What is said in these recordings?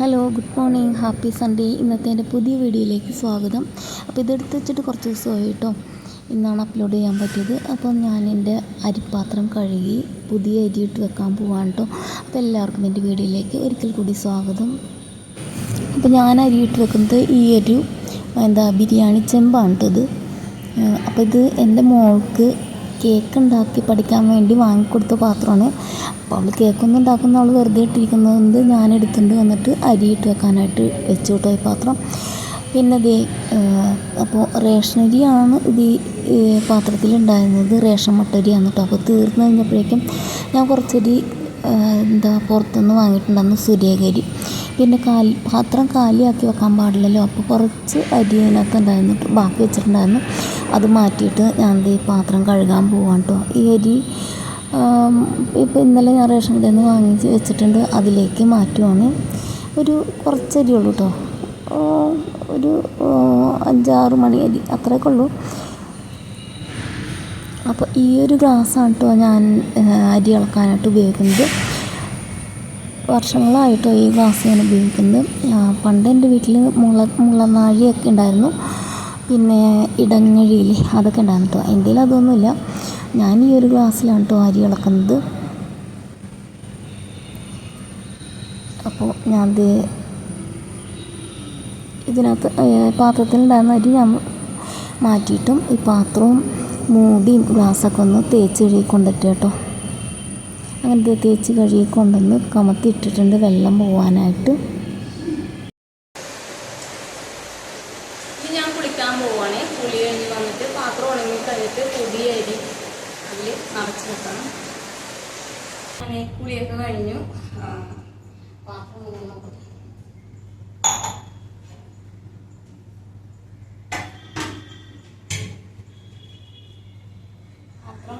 Hello good morning. Happy Sunday. ഇന്നത്തെ എന്റെ പുതിയ വീഡിയോയിലേക്ക് സ്വാഗതം. അപ്പോൾ ഇതെടുത്ത് വെച്ചിട്ട് കുറച്ച് ദിവസമായി കേട്ടോ. ഇന്നാണ് അപ്ലോഡ് ചെയ്യാൻ പറ്റിയത്. അപ്പം ഞാൻ എന്റെ അരിപ്പാത്രം കഴുകി പുതിയ അരി ഇട്ട് വെക്കാൻ പോവാണ് കേട്ടോ. അപ്പോൾ എല്ലാവർക്കും എന്റെ വീഡിയോയിലേക്ക് ഒരിക്കൽ കൂടി സ്വാഗതം. അപ്പോൾ ഞാൻ അരി ഇട്ട് വെക്കുന്നത് ഈ ഒരു എന്താ ബിരിയാണി ചെമ്പാണ് കേട്ടോ ഇത്. അപ്പോൾ ഇത് എന്റെ മോൾക്ക് കേക്ക് ഉണ്ടാക്കി പഠിക്കാൻ വേണ്ടി വാങ്ങിക്കൊടുത്ത പാത്രമാണ്. അപ്പോൾ അവൾ കേക്കൊന്നും ഉണ്ടാക്കുന്ന അവൾ വെറുതെ ഇട്ടിരിക്കുന്നത് ഞാൻ എടുത്തുകൊണ്ട് വന്നിട്ട് അരി ഇട്ട് വെക്കാനായിട്ട് വെച്ചു കേട്ടോ ഈ പാത്രം. പിന്നെ ദേ അപ്പോൾ റേഷനരിയാണ് ഇത് ഈ പാത്രത്തിലുണ്ടായിരുന്നത്. റേഷൻ മട്ടരിയാണ് കേട്ടോ. അപ്പോൾ തീർന്നു കഴിഞ്ഞപ്പോഴേക്കും ഞാൻ കുറച്ചരി എന്താ പുറത്തുനിന്ന് വാങ്ങിയിട്ടുണ്ടായിരുന്നു സൂര്യകരി പിന്നെ കാലി പാത്രം കാലിയാക്കി വെക്കാൻ പാടില്ലല്ലോ. അപ്പോൾ കുറച്ച് അരി അതിനകത്ത് ഉണ്ടായിരുന്നു ബാക്കി വെച്ചിട്ടുണ്ടായിരുന്നു. അത് മാറ്റിയിട്ട് ഞാൻ ഈ പാത്രം കഴുകാൻ പോവാണ് കേട്ടോ ഈ അരി ഇപ്പോൾ ഇന്നലെ ഞാൻ റേഷൻ കടയിൽ നിന്ന് വാങ്ങിച്ച് വെച്ചിട്ടുണ്ട്. അതിലേക്ക് മാറ്റുവാണ്. ഒരു കുറച്ചരി ഉള്ളൂ കേട്ടോ ഒരു അഞ്ചാറ് മണി അരി അത്രയൊക്കെ ഉള്ളൂ. അപ്പോൾ ഈ ഒരു ഗ്ലാസ്സാണ് കേട്ടോ ഞാൻ അരി ഇളക്കാനായിട്ട് ഉപയോഗിക്കുന്നത്. വർഷങ്ങളായിട്ടോ ഈ ഗ്ലാസ് ഞാൻ ഉപയോഗിക്കുന്നത് പണ്ട് എന്റെ വീട്ടിൽ മുള മുളനാഴിയൊക്കെ ഉണ്ടായിരുന്നു. പിന്നെ ഇടങ്ങഴിയിൽ അതൊക്കെ ഉണ്ടായിരുന്നു കേട്ടോ എന്റെ അതൊന്നുമില്ല. ഞാൻ ഈ ഒരു ഗ്ലാസ്സിലാണ് കേട്ടോ അരി ഇളക്കുന്നത്. അപ്പോൾ ഞാൻ ഇതിനകത്ത് പാത്രത്തിലുണ്ടായിരുന്ന അരി ഞാൻ മാറ്റിയിട്ടും ഈ പാത്രവും മൂടിയും ഗ്ലാസ്സൊക്കെ ഒന്ന് തേച്ച് കഴുകി കൊണ്ടിട്ട് കേട്ടോ അങ്ങനെ തേച്ച് കഴുകി കൊണ്ടുവന്ന് കമത്തിട്ടിട്ടുണ്ട് വെള്ളം പോവാനായിട്ട്. ഞാൻ കുളിക്കാൻ പോവാണ്. കുളി കഴിഞ്ഞ് വന്നിട്ട് പാത്രം ഉണങ്ങി കഴിഞ്ഞിട്ട് പുതിയ അരി അതിൽ നിറച്ച് വെക്കണം. അങ്ങനെ കുളിയൊക്കെ കഴിഞ്ഞു. പാത്രം പാത്രം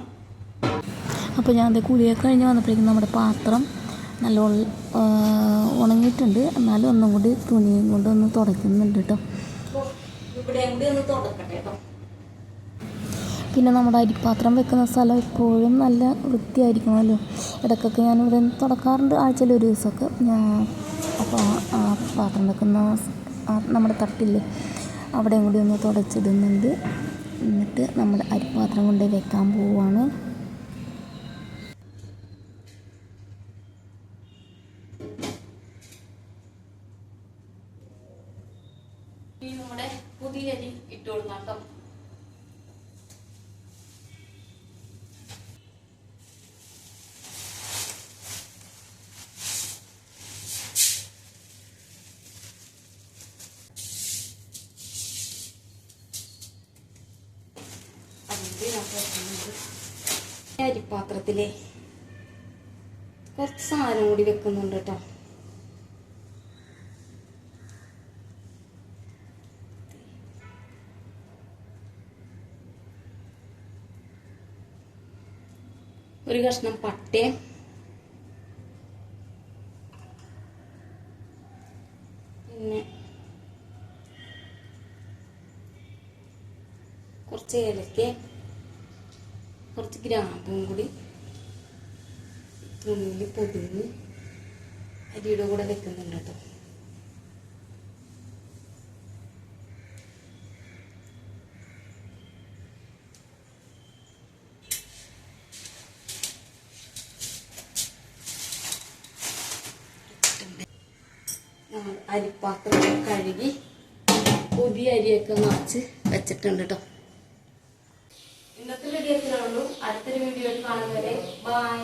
അപ്പോൾ ഞാൻ അത് കുളിയൊക്കെ കഴിഞ്ഞ് വന്നപ്പോഴേക്കും നമ്മുടെ പാത്രം നല്ല ഉണങ്ങിയിട്ടുണ്ട്. എന്നാലും ഒന്നും കൂടി തുണിയും കൊണ്ട് ഒന്ന് തുടയ്ക്കുന്നുണ്ട് കേട്ടോ. പിന്നെ നമ്മുടെ അരിപ്പാത്രം വെക്കുന്ന സ്ഥലം എപ്പോഴും നല്ല വൃത്തിയായിരിക്കണമല്ലോ. ഇടയ്ക്കൊക്കെ ഞാൻ ഇവിടെ തുടക്കാറുണ്ട് ആഴ്ചയിൽ ഒരു ദിവസമൊക്കെ. ഞാൻ അപ്പോൾ ആ പാത്രം വെക്കുന്ന നമ്മുടെ തട്ടില്ലേ അവിടെയും കൂടി ഒന്ന് തുടച്ചിടുന്നുണ്ട്. എന്നിട്ട് നമ്മുടെ അരിപ്പാത്രം കൊണ്ട് വെക്കാൻ പോവുകയാണ് ഇനി നമ്മുടെ പുതിയ അരി ഇട്ട് കൊടുക്കാം. അരിപ്പാത്രത്തിലെ കുറച്ച് സാധനം കൂടി വെക്കുന്നുണ്ട് കേട്ടോ. ഒരു കഷ്ണം പട്ടയും പിന്നെ കുറച്ച് ഏലക്ക കുറച്ച് ഗ്രാമ്പും കൂടി തുണിയിൽ പൊതിഞ്ഞ് അരിയുടെ കൂടെ വെക്കുന്നുണ്ട് കേട്ടോ. അരിപ്പാത്രം കഴുകി പുതിയ അരിയൊക്കെ നിറച്ച് വെച്ചിട്ടുണ്ട് കേട്ടോ ഇന്നത്തെ വീഡിയോ എത്രയുള്ളൂ അടുത്തൊരു വീഡിയോയിൽ കാണുന്നവരെ. ബൈ